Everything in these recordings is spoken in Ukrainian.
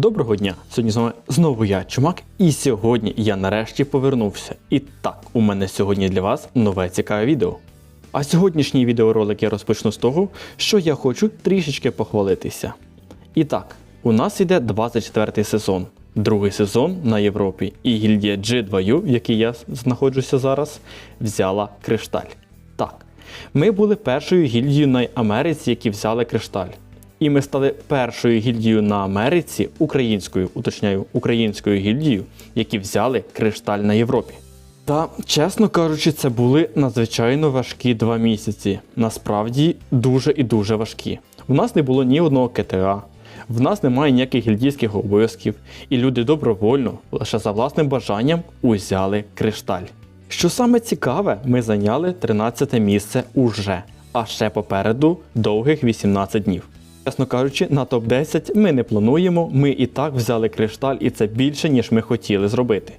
Доброго дня! Сьогодні з вами знову я, Чумак, і сьогодні я нарешті повернувся. І так, у мене сьогодні для вас нове цікаве відео. А сьогоднішній відеоролик я розпочну з того, що я хочу трішечки похвалитися. І так, у нас іде 24 сезон, другий сезон на Європі, і гільдія G2U, в якій я знаходжуся зараз, взяла кришталь. Так, ми були першою гільдією на Америці, які взяли кришталь. І ми стали першою гільдією на Америці, українською, уточняю, українською гільдією, які взяли кришталь на Європі. Та, чесно кажучи, це були надзвичайно важкі два місяці. Насправді дуже і дуже важкі. У нас не було ні одного КТА, в нас немає ніяких гільдійських обов'язків, і люди добровольно, лише за власним бажанням, узяли кришталь. Що саме цікаве, ми зайняли 13 місце уже, а ще попереду довгих 18 днів. Чесно кажучи, на топ-10 ми не плануємо, ми і так взяли кришталь, і це більше, ніж ми хотіли зробити.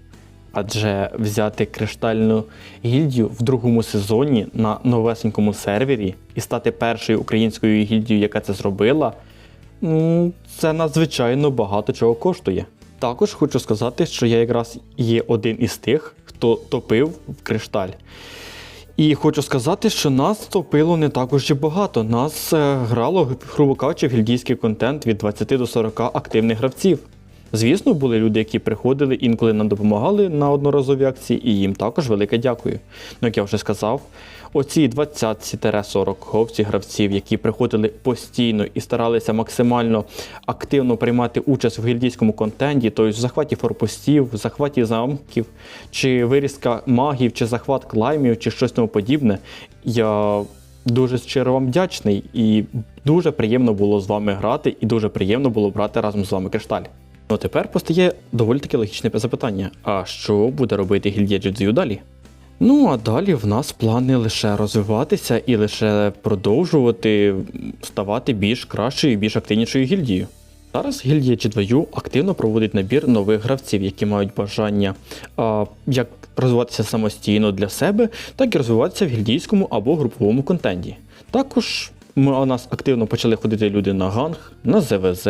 Адже взяти криштальну гільдію в другому сезоні на новесенькому сервері і стати першою українською гільдією, яка це зробила, це надзвичайно багато чого коштує. Також хочу сказати, що я якраз є один із тих, хто топив в кришталь. І хочу сказати, що нас топило не так уж і багато. Нас е, грало, грубо кажучи, гільдійський контент від 20 до 40 активних гравців. Звісно, були люди, які приходили, інколи нам допомагали на одноразові акції, і їм також велике дякую. Ну, як я вже сказав, оці 20-40 говці гравців, які приходили постійно і старалися максимально активно приймати участь в гільдійському контенті, тобто в захваті форпостів, в захваті замків, чи вирізка магів, чи захват клаймів, чи щось тому подібне, я дуже щиро вам вдячний і дуже приємно було з вами грати, і дуже приємно було брати разом з вами кришталь. Ну тепер постає доволі таке логічне запитання: а що буде робити гільдія Джидзю далі? Ну а далі в нас плани лише розвиватися і лише продовжувати ставати більш кращою і більш активнішою гільдією. Зараз гільдія G2U активно проводить набір нових гравців, які мають бажання а, як розвиватися самостійно для себе, так і розвиватися в гільдійському або груповому контенті. Також ми, у нас активно почали ходити люди на ганг, на ЗВЗ.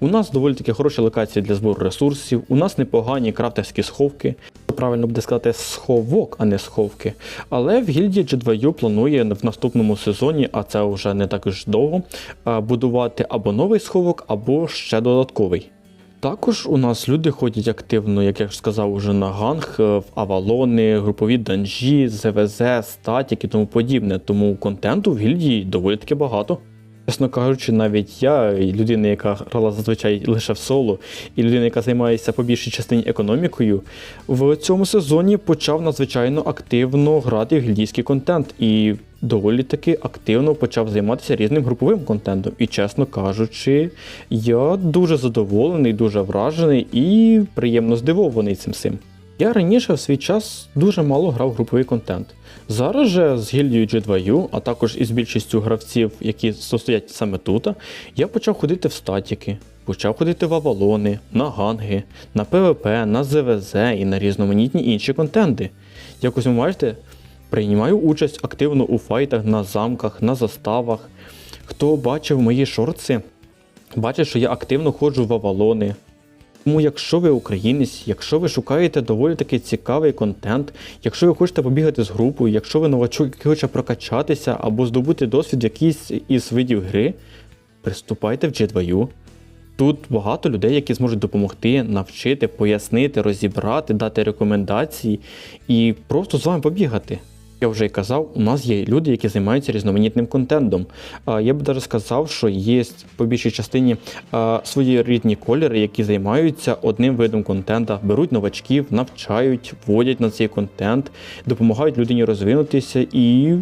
У нас доволі таки хороші локації для збору ресурсів. У нас непогані крафтерські сховки. Правильно буде сказати сховок, а не сховки. Але в гільдії G2U планує в наступному сезоні, а це вже не так уж довго, будувати або новий сховок, або ще додатковий. Також у нас люди ходять активно, як я ж сказав, уже на ганг, е, в авалони, групові данжі, ЗВЗ, статік і тому подібне. Тому контенту в гільдії доволі таки багато. Чесно кажучи, навіть я, людина, яка грала зазвичай лише в соло, і людина, яка займається по більшій частині економікою, в цьому сезоні почав надзвичайно активно грати в гільдійський контент і доволі таки активно почав займатися різним груповим контентом. І, чесно кажучи, я дуже задоволений, дуже вражений і приємно здивований цим всім. Я раніше в свій час дуже мало грав груповий контент. Зараз же з гільдією G2U, а також із більшістю гравців, які стоять саме тут, я почав ходити в статіки, почав ходити в авалони, на ганги, на ПВП, на ЗВЗ і на різноманітні інші контенти. Якось ви бачите, приймаю участь активно у файтах на замках, на заставах. Хто бачив мої шорти, бачить, що я активно ходжу в авалони, тому, якщо ви українець, якщо ви шукаєте доволі таки цікавий контент, якщо ви хочете побігати з групою, якщо ви новачок, який хоче прокачатися або здобути досвід якийсь із видів гри, приступайте в G2U. Тут багато людей, які зможуть допомогти, навчити, пояснити, розібрати, дати рекомендації і просто з вами побігати. Я вже й казав, у нас є люди, які займаються різноманітним контентом. Я б навіть сказав, що є по більшій частині свої рідні кольори, які займаються одним видом контента, беруть новачків, навчають, вводять на цей контент, допомагають людині розвинутися і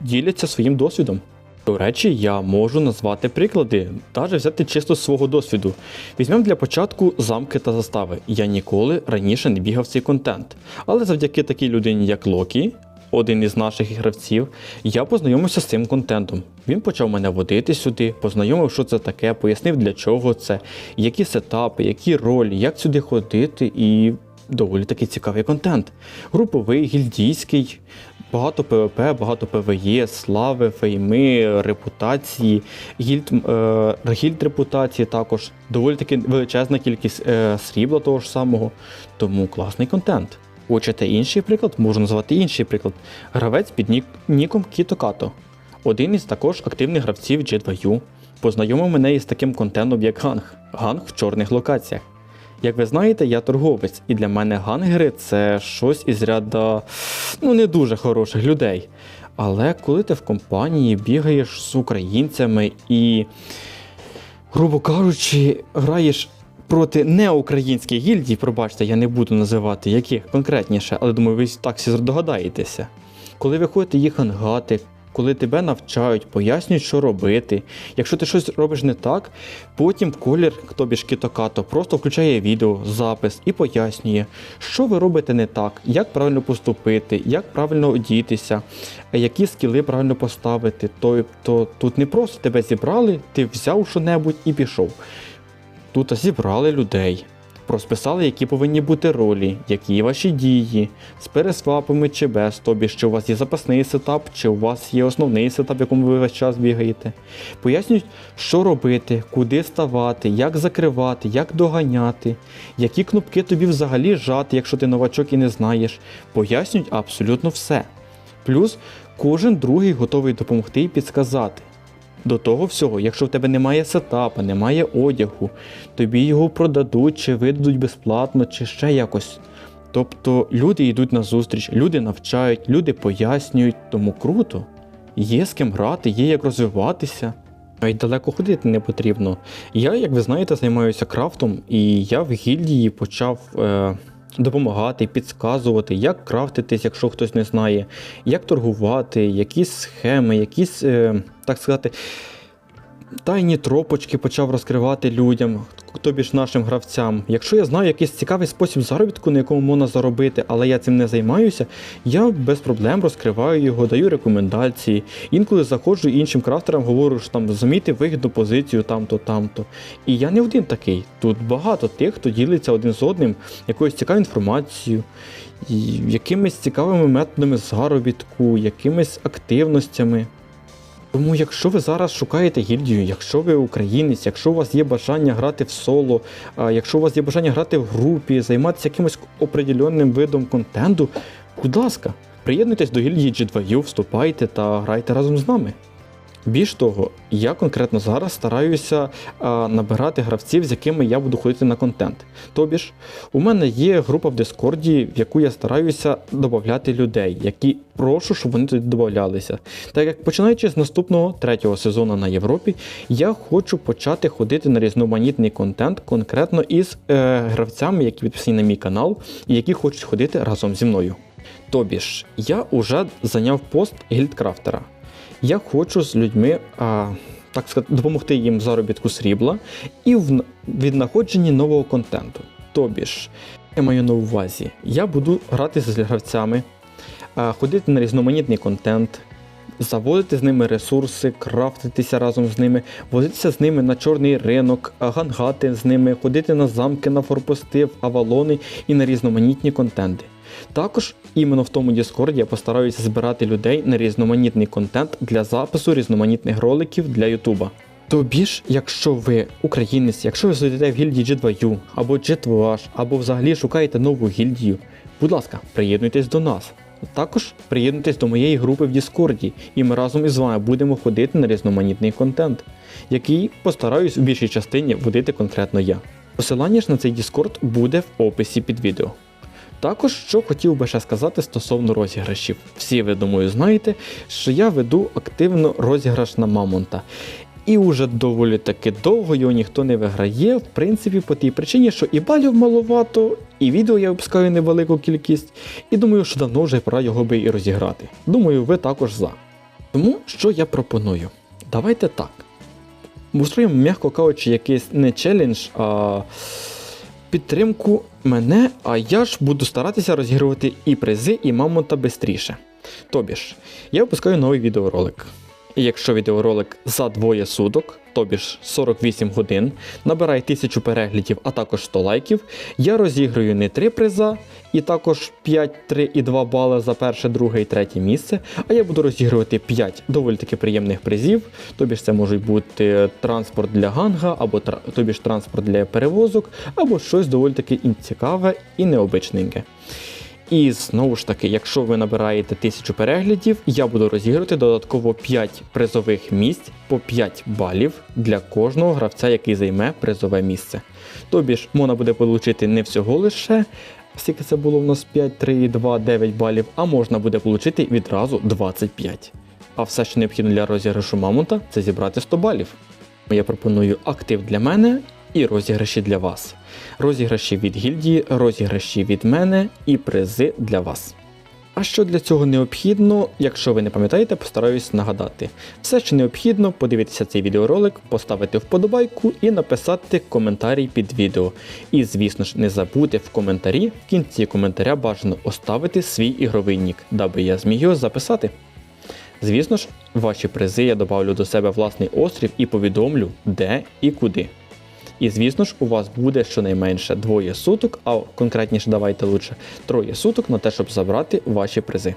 діляться своїм досвідом. До речі, я можу назвати приклади, навіть взяти чисто з свого досвіду. Візьмемо для початку замки та застави. Я ніколи раніше не бігав цей контент. Але завдяки такій людині, як Локі, один із наших гравців, я познайомився з цим контентом. Він почав мене водити сюди, познайомив, що це таке, пояснив для чого це, які сетапи, які ролі, як сюди ходити і. Доволі таки цікавий контент. Груповий, гільдійський, багато ПВП, багато ПВЕ, слави, фейми, репутації, гільд, е, гільд репутації також. Доволі таки величезна кількість е, срібла того ж самого. Тому класний контент. Хочете інший приклад? Можу назвати інший приклад. Гравець під нік- ніком Кітокато. Один із також активних гравців G2U. Познайомив мене із таким контентом, як ганг. Ганг в чорних локаціях. Як ви знаєте, я торговець, і для мене гангери це щось із ряда ну не дуже хороших людей. Але коли ти в компанії бігаєш з українцями і, грубо кажучи, граєш проти неукраїнських гільдій, пробачте, я не буду називати яких конкретніше, але думаю, ви так всі здогадаєтеся. Коли ви їх ангати, коли тебе навчають, пояснюють, що робити. Якщо ти щось робиш не так, потім колір, хто біж кітокато, просто включає відео, запис і пояснює, що ви робите не так, як правильно поступити, як правильно одітися, які скіли правильно поставити. Тобто тут не просто тебе зібрали, ти взяв що-небудь і пішов. Тут зібрали людей, розписали, які повинні бути ролі, які ваші дії, з пересвапами чи без, тобі, чи у вас є запасний сетап, чи у вас є основний сетап, в якому ви весь час бігаєте. Пояснюють, що робити, куди ставати, як закривати, як доганяти, які кнопки тобі взагалі жати, якщо ти новачок і не знаєш. Пояснюють абсолютно все. Плюс кожен другий готовий допомогти і підсказати. До того всього, якщо в тебе немає сетапа, немає одягу, тобі його продадуть чи видадуть безплатно, чи ще якось. Тобто люди йдуть на зустріч, люди навчають, люди пояснюють, тому круто. Є з ким грати, є як розвиватися. А й далеко ходити не потрібно. Я, як ви знаєте, займаюся крафтом, і я в гільдії почав е, допомагати, підказувати, як крафтитись, якщо хтось не знає, як торгувати, якісь схеми, якісь, е, так сказати, тайні тропочки почав розкривати людям, тобі ж нашим гравцям. Якщо я знаю якийсь цікавий спосіб заробітку, на якому можна заробити, але я цим не займаюся, я без проблем розкриваю його, даю рекомендації. Інколи заходжу іншим крафтерам, говорю, що там зумійте вигідну позицію там-то, там-то. І я не один такий. Тут багато тих, хто ділиться один з одним якоюсь цікавою інформацією, якимись цікавими методами заробітку, якимись активностями. Тому, якщо ви зараз шукаєте гільдію, якщо ви українець, якщо у вас є бажання грати в соло, якщо у вас є бажання грати в групі, займатися якимось определенним видом контенту, будь ласка, приєднуйтесь до гільдії G2U, вступайте та грайте разом з нами. Більш того, я конкретно зараз стараюся набирати гравців, з якими я буду ходити на контент. Тобі ж, у мене є група в Дискорді, в яку я стараюся додати людей, які прошу, щоб вони туди додавалися. Так як починаючи з наступного третього сезону на Європі, я хочу почати ходити на різноманітний контент конкретно із е, гравцями, які підписані на мій канал, і які хочуть ходити разом зі мною. Тобі ж, я вже зайняв пост гільдкрафтера. Я хочу з людьми, а, так сказати, допомогти їм в заробітку срібла і в віднаходженні нового контенту. Тобі ж, я маю на увазі, я буду грати з гравцями, ходити на різноманітний контент, заводити з ними ресурси, крафтитися разом з ними, возитися з ними на чорний ринок, гангати з ними, ходити на замки, на форпости, в авалони і на різноманітні контенти. Також іменно в тому Діскорді я постараюся збирати людей на різноманітний контент для запису різноманітних роликів для Ютуба. Тобі ж, якщо ви українець, якщо ви сидите в гільдії G2U або G2H, або взагалі шукаєте нову гільдію, будь ласка, приєднуйтесь до нас. Також приєднуйтесь до моєї групи в Діскорді, і ми разом із вами будемо ходити на різноманітний контент, який постараюсь у більшій частині водити конкретно я. Посилання ж на цей Діскорд буде в описі під відео. Також що хотів би ще сказати стосовно розіграшів. Всі ви думаю знаєте, що я веду активно розіграш на Мамонта. І уже доволі таки довго його ніхто не виграє, в принципі, по тій причині, що і балів маловато, і відео я випускаю невелику кількість, і думаю, що давно вже пора його би і розіграти. Думаю, ви також за. Тому що я пропоную? Давайте так. Устроїмо, м'яко кажучи, якийсь не челендж, а підтримку мене, а я ж буду старатися розігрувати і призи, і мамонта бистріше. Тобі ж, я випускаю новий відеоролик. І якщо відеоролик за двоє суток, тобі ж 48 годин, набирає 1000 переглядів, а також 100 лайків, я розіграю не 3 приза, і також 5, 3 і 2 бали за перше, друге і третє місце. А я буду розігрувати 5 доволі таки приємних призів. Тобі ж це можуть бути транспорт для ганга, або тобі ж транспорт для перевозок, або щось доволі таки цікаве і необичненьке. І знову ж таки, якщо ви набираєте 1000 переглядів, я буду розіграти додатково 5 призових місць по 5 балів для кожного гравця, який займе призове місце. Тобі ж можна буде отримати не всього лише, скільки це було в нас 5, 3, 2, 9 балів, а можна буде отримати відразу 25. А все, що необхідно для розіграшу мамонта, це зібрати 100 балів. Я пропоную актив для мене і розіграші для вас. Розіграші від гільдії, розіграші від мене і призи для вас. А що для цього необхідно, якщо ви не пам'ятаєте, постараюсь нагадати. Все, що необхідно, подивитися цей відеоролик, поставити вподобайку і написати коментарій під відео. І, звісно ж, не забудьте в коментарі в кінці коментаря бажано оставити свій ігровий нік, даби я зміг його записати. Звісно ж, ваші призи я добавлю до себе власний острів і повідомлю, де і куди. І звісно ж, у вас буде щонайменше двоє суток, а конкретніше давайте лучше троє суток на те, щоб забрати ваші призи.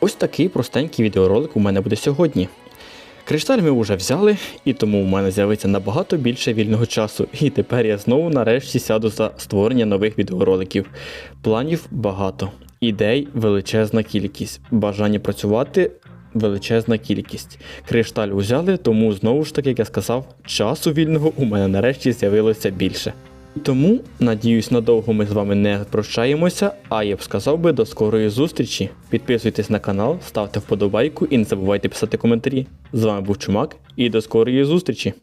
Ось такий простенький відеоролик у мене буде сьогодні. Кришталь ми вже взяли, і тому у мене з'явиться набагато більше вільного часу. І тепер я знову нарешті сяду за створення нових відеороликів. Планів багато, ідей величезна кількість, бажання працювати величезна кількість. Кришталь узяли, тому знову ж таки, як я сказав, часу вільного у мене нарешті з'явилося більше. Тому, надіюсь, надовго ми з вами не прощаємося, а я б сказав би до скорої зустрічі. Підписуйтесь на канал, ставте вподобайку і не забувайте писати коментарі. З вами був Чумак і до скорої зустрічі!